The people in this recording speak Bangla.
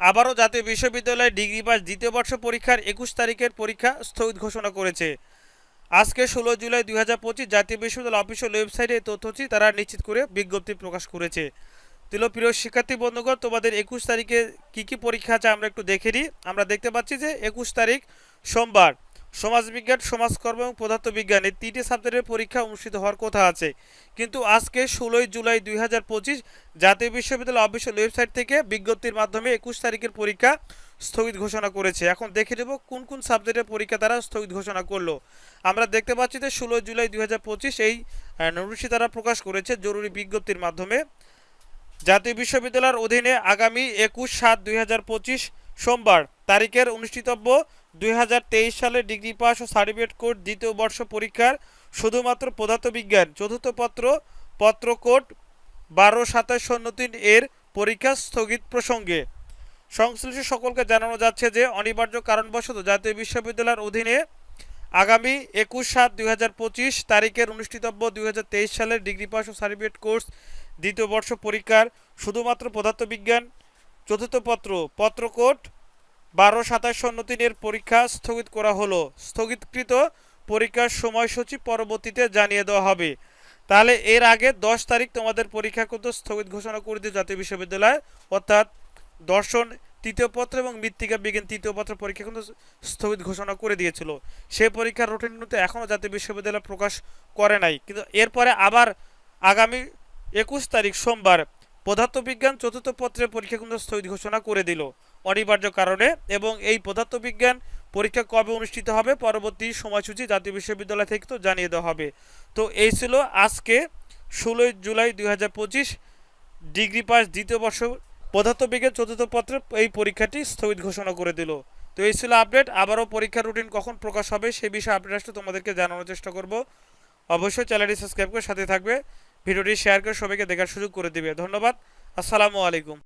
আবারও জাতীয় বিশ্ববিদ্যালয়ে ডিগ্রি পাস দ্বিতীয় বর্ষ পরীক্ষার একুশ তারিখের পরীক্ষা স্থগিত ঘোষণা করেছে। আজকে ষোলো জুলাই দুই হাজার পঁচিশ জাতীয় বিশ্ববিদ্যালয় অফিসিয়াল ওয়েবসাইটে তথ্যটি তারা নিশ্চিত করে বিজ্ঞপ্তি প্রকাশ করেছে। তিল প্রিয় শিক্ষার্থী বন্ধুগণ, তোমাদের একুশ তারিখে কি কি পরীক্ষা আছে আমরা একটু দেখে নিই। আমরা দেখতে পাচ্ছি যে একুশ তারিখ সোমবার সমাজবিজ্ঞান, সমাজকর্ম এবং পদার্থবিজ্ঞান এই তিনটি সাবজেক্টের পরীক্ষা অনুষ্ঠিত হওয়ার কথা আছে। কিন্তু আজকে ষোলোই জুলাই দুই হাজার পঁচিশ জাতীয় বিশ্ববিদ্যালয় অফিসিয়াল ওয়েবসাইট থেকে বিজ্ঞপ্তির মাধ্যমে একুশ তারিখের পরীক্ষা স্থগিত ঘোষণা করেছে। এখন দেখে নেব কোন কোন সাবজেক্টের পরীক্ষা তারা স্থগিত ঘোষণা করল। আমরা দেখতে পাচ্ছি যে ষোলো জুলাই দুই হাজার পঁচিশ এই নোটিশটি তারা প্রকাশ করেছে জরুরি বিজ্ঞপ্তির মাধ্যমে। জাতীয় বিশ্ববিদ্যালয়ের অধীনে আগামী একুশ সাত দুই সোমবার তারিখের অনুষ্ঠিতব্য দুই হাজার তেইশ সালে ডিগ্রি পাস ও সার্টিফিকেট কোর্স দ্বিতীয় বর্ষ পরীক্ষার শুধুমাত্র পদার্থবিজ্ঞান, চতুর্থ পত্র পত্র কোড বারো, সাতাশ, শূন্য, তিন এর পরীক্ষা স্থগিত প্রসঙ্গে। সংশ্লিষ্ট সকলকে জানানো যাচ্ছে যে অনিবার্য কারণবশত জাতীয় বিশ্ববিদ্যালয়ের অধীনে আগামী একুশ সাত দুই তারিখের অনুষ্ঠিতব্য দুই হাজার তেইশ সালের ডিগ্রি পাস ও সার্টিফিকেট কোর্স দ্বিতীয় বর্ষ পরীক্ষার শুধুমাত্র পদার্থবিজ্ঞান চতুর্থ পত্র, পত্রকোট, বারো সাতাশ শূন্য তিনের পরীক্ষা স্থগিত করা হলো। স্থগিতকৃত পরীক্ষার সময়সূচি পরবর্তীতে জানিয়ে দেওয়া হবে। তাহলে এর আগে দশ তারিখ তোমাদের পরীক্ষা কিন্তু স্থগিত ঘোষণা করে দিয়ে জাতীয় বিশ্ববিদ্যালয়। অর্থাৎ দর্শন তৃতীয় পত্র এবং মৃত্তিকা বিজ্ঞান তৃতীয় পত্র পরীক্ষা কিন্তু স্থগিত ঘোষণা করে দিয়েছিল। সেই পরীক্ষার রুটিন কিন্তু এখনও জাতীয় বিশ্ববিদ্যালয় প্রকাশ করে নাই। কিন্তু এরপরে আবার আগামী একুশ তারিখ সোমবার পদার্থবিজ্ঞান চতুর্থ পত্রের পরীক্ষা কিন্তু স্থগিত ঘোষণা করে দিল। অনিবার্য কারণে এবং এই পদার্থবিজ্ঞান পরীক্ষা কবে অনুষ্ঠিত হবে পরবর্তী সময়সূচি জাতীয় বিশ্ববিদ্যালয় থেকে তো জানিয়ে দেওয়া হবে। তো এই ছিল আজকে ষোলোই জুলাই দুই হাজার পঁচিশ ডিগ্রি পাস দ্বিতীয় বর্ষ পদার্থবিজ্ঞান চতুর্থ পত্রে এই পরীক্ষাটি স্থগিত ঘোষণা করে দিল। তো এই ছিল আপডেট। আবারও পরীক্ষার রুটিন কখন প্রকাশ হবে সেই বিষয়ে আপডেট আসলে তোমাদেরকে জানানোর চেষ্টা করব। অবশ্যই চ্যানেলটি সাবস্ক্রাইব করে সাথে থাকবে। ভিডিওটি শেয়ার করে সবাইকে দেখার সুযোগ করে দিবে। ধন্যবাদ। আসসালামু আলাইকুম।